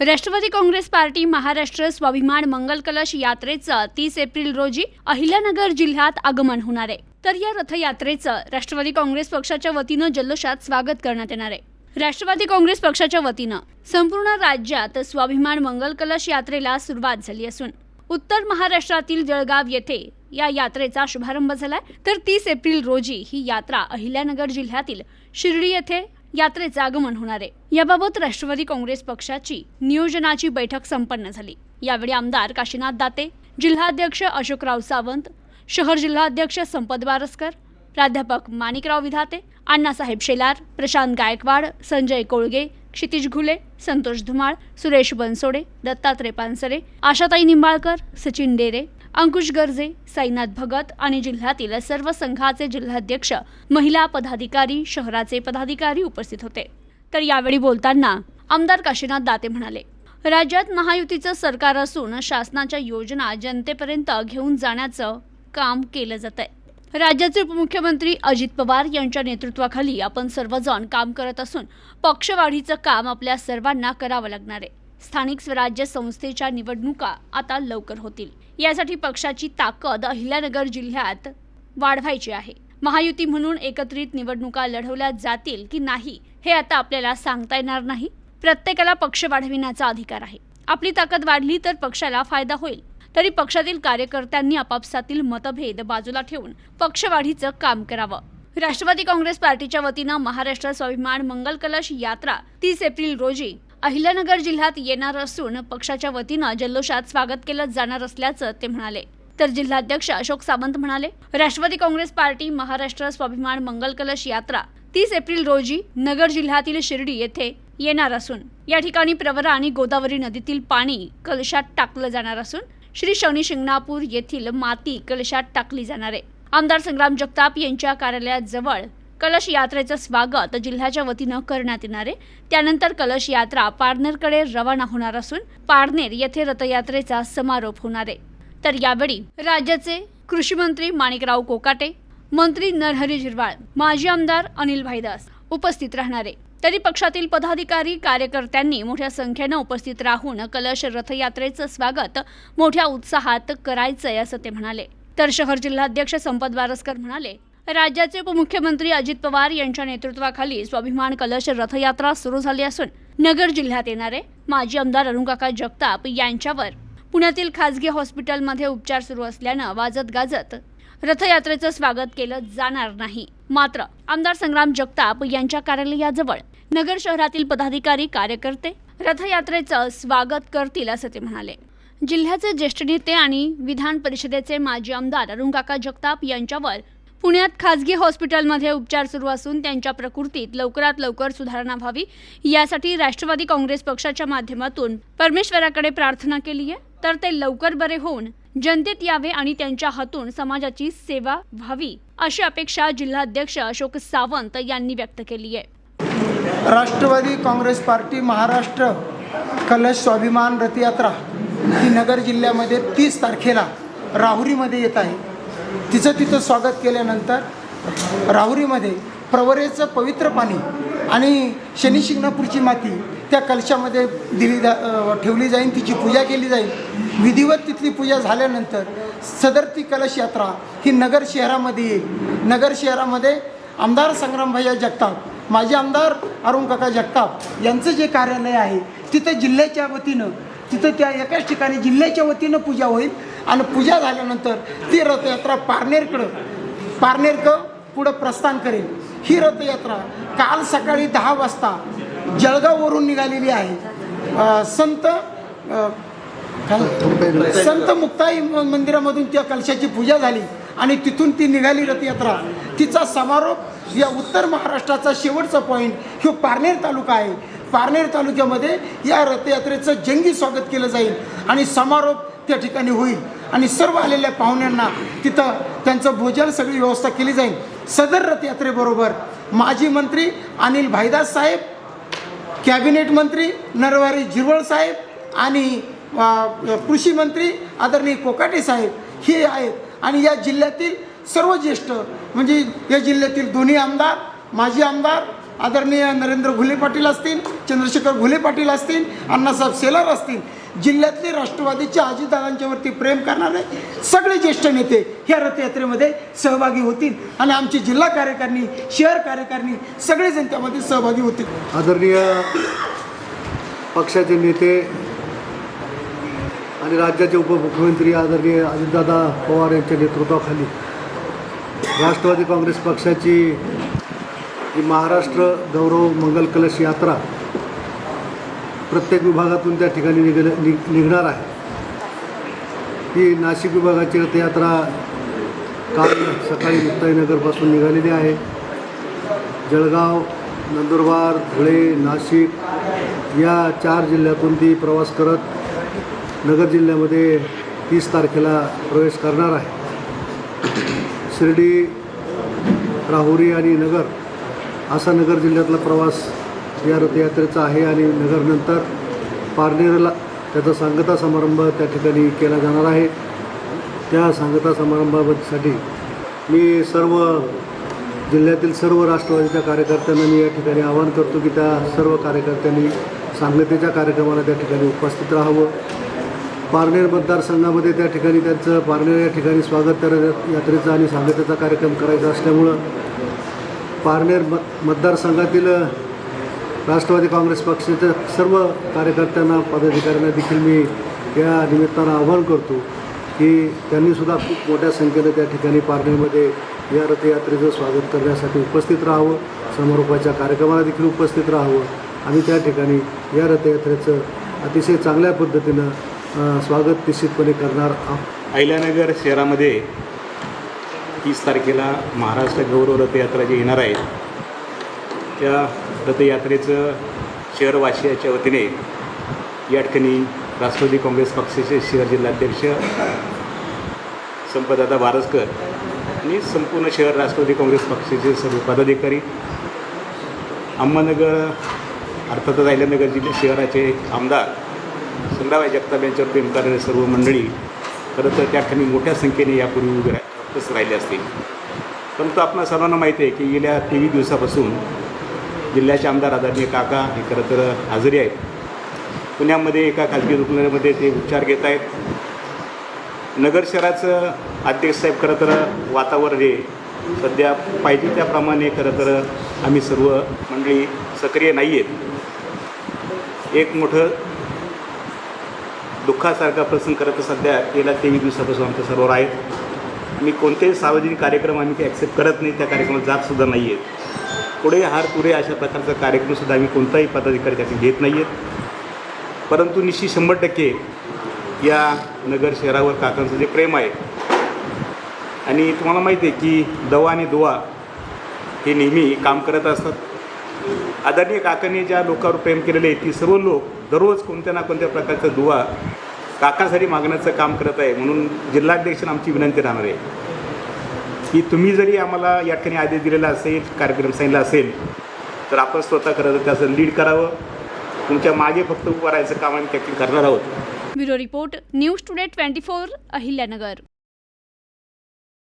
Rashtrawadi Congress party Maharashtra Swabhiman मंगल कलश यात्रेचं तीस एप्रिल रोजी अहिल्यानगर जिल्ह्यात आगमन होणार आहे. तर या रथयात्रेचं राष्ट्रवादी काँग्रेस पक्षाच्या वतीनं जल्लोषात स्वागत करण्यात येणार आहे. राष्ट्रवादी काँग्रेस पक्षाच्या वतीनं संपूर्ण राज्यात स्वाभिमान मंगल कलश यात्रेला सुरुवात झाली असून उत्तर महाराष्ट्रातील जळगाव येथे या यात्रेचा शुभारंभ झालाय. तर तीस एप्रिल रोजी ही यात्रा अहिल्यानगर जिल्ह्यातील शिर्डी येथे यात्रेचं आगमन होणार आहे. याबाबत राष्ट्रवादी काँग्रेस पक्षाची नियोजनाची बैठक संपन्न झाली. यावेळी आमदार काशीनाथ दाते जिल्हाध्यक्ष अशोकराव सावंत शहर जिल्हाध्यक्ष संपत बारसकर प्राध्यापक माणिकराव विधाते अण्णासाहेब शेलार प्रशांत गायकवाड संजय कोळगे क्षितिज घुले संतोष धुमाळ सुरेश बनसोडे दत्तात्रय पानसरे आशाताई निंबाळकर सचिन डेरे अंकुश गर्जे साईनाथ भगत आणि जिल्ह्यातील सर्व संघाचे जिल्हाध्यक्ष महिला पदाधिकारी शहराचे पदाधिकारी उपस्थित होते. तर यावेळी बोलताना आमदार काशीनाथ दाते म्हणाले राज्यात महायुतीचं सरकार असून शासनाच्या योजना जनतेपर्यंत घेऊन जाण्याचं काम केलं जात आहे राज्याचे उपमुख्यमंत्री अजित पवार यांच्या नेतृत्वाखाली आपण सर्वजण काम करत असून पक्षवाढीचं काम आपल्या सर्वांना करावं लागणार आहे. स्थानिक स्वराज्य संस्थेच्या निवडणुका आता लवकर होतील. यासाठी पक्षाची ताकद अहिल्यानगर जिल्ह्यात वाढवायची आहे. महायुती म्हणून एकत्रित निवडणुका लढवल्या जातील की नाही हे आता आपल्याला सांगता येणार नाही. प्रत्येकाला पक्ष वाढविण्याचा अधिकार आहे. आपली ताकद वाढली तर पक्षाला फायदा होईल. तरी पक्षातील कार्यकर्त्यांनी आपापसातील मतभेद बाजूला ठेवून पक्षवाढीचं काम करावं. राष्ट्रवादी काँग्रेस पार्टीच्या वतीनं महाराष्ट्र स्वाभिमान मंगल कलश यात्रा तीस एप्रिल रोजी अहिल्यानगर जिल्ह्यात येणार असून पक्षाच्या वतीनं जल्लोषात स्वागत केलं जाणार असल्याचं ते म्हणाले. तर जिल्हाध्यक्ष अशोक सावंत म्हणाले राष्ट्रवादी काँग्रेस पार्टी महाराष्ट्र स्वाभिमान मंगल कलश यात्रा तीस एप्रिल रोजी नगर जिल्ह्यातील शिर्डी येथे येणार असून या ठिकाणी प्रवरा आणि गोदावरी नदीतील पाणी कलशात टाकलं जाणार असून श्री शनी शिंगणापूर येथील माती कलशात टाकली जाणार आहे. आमदार संग्राम जगताप यांच्या कार्यालयाजवळ कलश यात्रेचं स्वागत जिल्ह्याच्या वतीनं करण्यात येणार आहे. त्यानंतर कलश यात्रा पारनेरकडे रवाना होणार असून पारनेर येथे रथयात्रेचा समारोप होणार आहे. तर यावेळी राज्याचे कृषी मंत्री माणिकराव कोकाटे मंत्री नरहरी झिरवाळ माजी आमदार अनिल भाईदास उपस्थित राहणार आहे. तरी पक्षातील पदाधिकारी कार्यकर्त्यांनी मोठ्या संख्येनं उपस्थित राहून कलश रथयात्रेचं स्वागत मोठ्या उत्साहात करायचंय असं ते म्हणाले. तर शहर जिल्हाध्यक्ष संपत बारसकर म्हणाले राज्याचे उपमुख्यमंत्री अजित पवार यांच्या नेतृत्वाखाली स्वाभिमान कलश रथयात्रा सुरू झाली असून नगर जिल्ह्यात येणारे माजी आमदार अरुणकाका जगताप यांच्यावर पुण्यातील खासगी हॉस्पिटलमध्ये उपचार सुरू असल्यानं वाजत गाजत रथयात्रेचं स्वागत केलं जाणार नाही. मात्र आमदार संग्राम जगताप यांच्या कार्यालयाजवळ नगर शहरातील पदाधिकारी कार्यकर्ते रथयात्रेचं स्वागत करतील असं ते म्हणाले. जिल्ह्याचे ज्येष्ठ नेते आणि विधान परिषदेचे माजी आमदार अरुणकाका जगताप यांच्यावर पुण्यात खासगी हॉस्पिटलमध्ये उपचार सुरू असून त्यांच्या प्रकृतीत लवकरात लवकर सुधारणा व्हावी यासाठी राष्ट्रवादी काँग्रेस पक्षाच्या माध्यमातून परमेश्वराकडे प्रार्थना केली आहे. तर ते लवकर बरे होऊन जनतेत यावे आणि त्यांच्या हातून समाजाची सेवा व्हावी अशी अपेक्षा जिल्हाध्यक्ष अशोक सावंत यांनी व्यक्त केली आहे. राष्ट्रवादी काँग्रेस पार्टी महाराष्ट्र कलश स्वाभिमान रथयात्रा ही नगर जिल्ह्यामध्ये तीस तारखेला राहुरीमध्ये येत आहे. तिचं तिथं स्वागत केल्यानंतर राहुरीमध्ये प्रवरेचं पवित्र पाणी आणि शनी शिंगणापूरची माती त्या कलशामध्ये दिली जा ठेवली जाईल तिची पूजा केली जाईल. विधिवत तिथली पूजा झाल्यानंतर सदर ती कलश यात्रा ही नगर शहरामध्ये येईल. नगर शहरामध्ये आमदार संग्रामभैया जगताप माजी आमदार अरुण काका जगताप यांचं जे कार्यालय आहे तिथं जिल्ह्याच्या वतीनं तिथं त्या एकाच ठिकाणी जिल्ह्याच्या वतीनं पूजा होईल. आणि पूजा झाल्यानंतर ती रथयात्रा पारनेरकडं पारनेरकं पुढं प्रस्थान करेल. ही रथयात्रा काल सकाळी दहा वाजता जळगाववरून निघालेली आहे. संत संत मुक्ताई म- मंदिरामधून त्या कलशाची पूजा झाली आणि तिथून ती निघाली रथयात्रा. तिचा समारोप या उत्तर महाराष्ट्राचा शेवटचा पॉईंट ह्यो पारनेर तालुका आहे. पारनेर तालुक्यामध्ये या रथयात्रेचं जंगी स्वागत केलं जाईल आणि समारोप त्या ठिकाणी होईल. आणि सर्व आलेल्या पाहुण्यांना तिथं त्यांचं भोजन सगळी व्यवस्था केली जाईल. सदर रथयात्रेबरोबर माजी मंत्री अनिल भाईदास साहेब कॅबिनेट मंत्री नरवारी झिरवळ साहेब आणि कृषी मंत्री आदरणीय कोकाटे साहेब हे आहेत. आणि या जिल्ह्यातील सर्व ज्येष्ठ म्हणजे या जिल्ह्यातील दोन्ही आमदार माजी आमदार आदरणीय नरेंद्र घुले पाटील असतील चंद्रशेखर घुले पाटील असतील अण्णासाहेब सेलर असतील जिल्ह्यातले राष्ट्रवादीच्या अजितदादांच्यावरती प्रेम करणारे सगळे ज्येष्ठ नेते ह्या रथयात्रेमध्ये सहभागी होतील. आणि आमची जिल्हा कार्यकारिणी शहर कार्यकारिणी सगळेजण त्यामध्ये सहभागी होतील. आदरणीय पक्षाचे नेते आणि राज्याचे उपमुख्यमंत्री आदरणीय अजितदादा पवार यांच्या नेतृत्वाखाली राष्ट्रवादी काँग्रेस पक्षाची जी महाराष्ट्र गौरव मंगल कलश यात्रा प्रत्येक विभागातून त्या ठिकाणी निघ निघणार आहे. ही नाशिक विभागाची रथयात्रा काल सकाळी मुक्ताईनगरपासून निघालेली आहे. जळगाव नंदुरबार धुळे नाशिक या चार जिल्ह्यातून ती प्रवास करत नगर जिल्ह्यामध्ये तीस तारखेला प्रवेश करणार आहे. शिर्डी राहुरी आणि नगर असा नगर जिल्ह्यातला प्रवास या रथयात्रेचा आहे आणि नगरनंतर पारनेरला त्याचा सांगता समारंभ त्या ठिकाणी केला जाणार आहे. त्या सांगता समारंभासाठी मी सर्व जिल्ह्यातील सर्व राष्ट्रवादीच्या कार्यकर्त्यांना मी या ठिकाणी आवाहन करतो की त्या सर्व कार्यकर्त्यांनी सांगतेच्या कार्यक्रमाला त्या ठिकाणी उपस्थित राहावं. पारनेर मतदारसंघामध्ये त्या ठिकाणी त्यांचं पारनेर या ठिकाणी स्वागत यात्रेचा आणि सांगतेचा कार्यक्रम करायचा असल्यामुळं पारनेर म मतदारसंघातील राष्ट्रवादी काँग्रेस पक्षाच्या सर्व कार्यकर्त्यांना पदाधिकाऱ्यांना देखील मी या निमित्तानं आवाहन करतो की त्यांनीसुद्धा खूप मोठ्या संख्येनं त्या ठिकाणी पारनेमध्ये या रथयात्रेचं स्वागत करण्यासाठी उपस्थित राहावं. समारोपाच्या कार्यक्रमाला देखील उपस्थित राहावं आणि त्या ठिकाणी या रथयात्रेचं अतिशय चांगल्या पद्धतीनं स्वागत निश्चितपणे करणार आहोत. अहिल्यानगर शहरामध्ये तीस तारखेला महाराष्ट्र गौरव रथयात्रा जी येणार आहे त्या रथयात्रेचं शहरवासियाच्या वतीने या ठिकाणी राष्ट्रवादी काँग्रेस पक्षाचे शहर जिल्हाध्यक्ष संपदादा बारसकर आणि संपूर्ण शहर राष्ट्रवादी काँग्रेस पक्षाचे सर्व पदाधिकारी अहमदनगर अर्थातच अहिल्यानगर जिल्हा शहराचे आमदार संग्राबाई जगताप यांच्यावर प्रेम करणारे सर्व मंडळी खरं तर त्या ठिकाणी मोठ्या संख्येने यापूर्वी उभे रा- राहिले असतील. परंतु आपणा सर्वांना माहिती आहे की गेल्या तेवीस दिवसापासून जिल्ह्याचे आमदार आदरणीय काका हे खरं तर हजेरी आहेत. पुण्यामध्ये एका खाजगी रुग्णालयामध्ये ते उपचार घेत आहेत. नगर शहराचं अध्यक्षसाहेब खरं तर वातावरण हे सध्या पाहिजे त्याप्रमाणे खरं तर आम्ही सर्व मंडळी सक्रिय नाही आहेत. एक मोठं दुःखासारखा प्रसंग करत सध्या गेल्या तेवीस दिवसापासून आमच्या सर्वांवर आहेत मी कोणतेही सार्वजनिक कार्यक्रम आम्ही ते ॲक्सेप्ट करत नाही त्या कार्यक्रमात जातसुद्धा नाही आहेत. पुढे हार पुढे अशा प्रकारचा कार्यक्रमसुद्धा आम्ही कोणताही पदाधिकारी त्यातून घेत नाही आहेत परंतु निश्चित शंभर टक्के या नगर शहरावर काकांचं जे प्रेम आहे आणि तुम्हाला माहिती आहे की दवा आणि दुवा हे नेहमी काम करत असतात. आदरणीय काकांनी ज्या लोकांवर प्रेम केलेले आहे ती सर्व लोक दररोज कोणत्या ना कोणत्या प्रकारचा दुवा काकासाठी मागण्याचं काम करत आहे म्हणून जिल्हाध्यक्ष आमची विनंती राहणार आहे. की तुम्ही जरी आम्हाला या ठिकाणी आदेश दिलेला असेल कार्यक्रम सांगितला असेल तर आपण स्वतः खरं तर त्याचं लीड करावं. तुमच्या मागे फक्त उभं राहायचं काम आम्ही त्या करणार आहोत. Bureau report news today twenty four Ahilyanagar.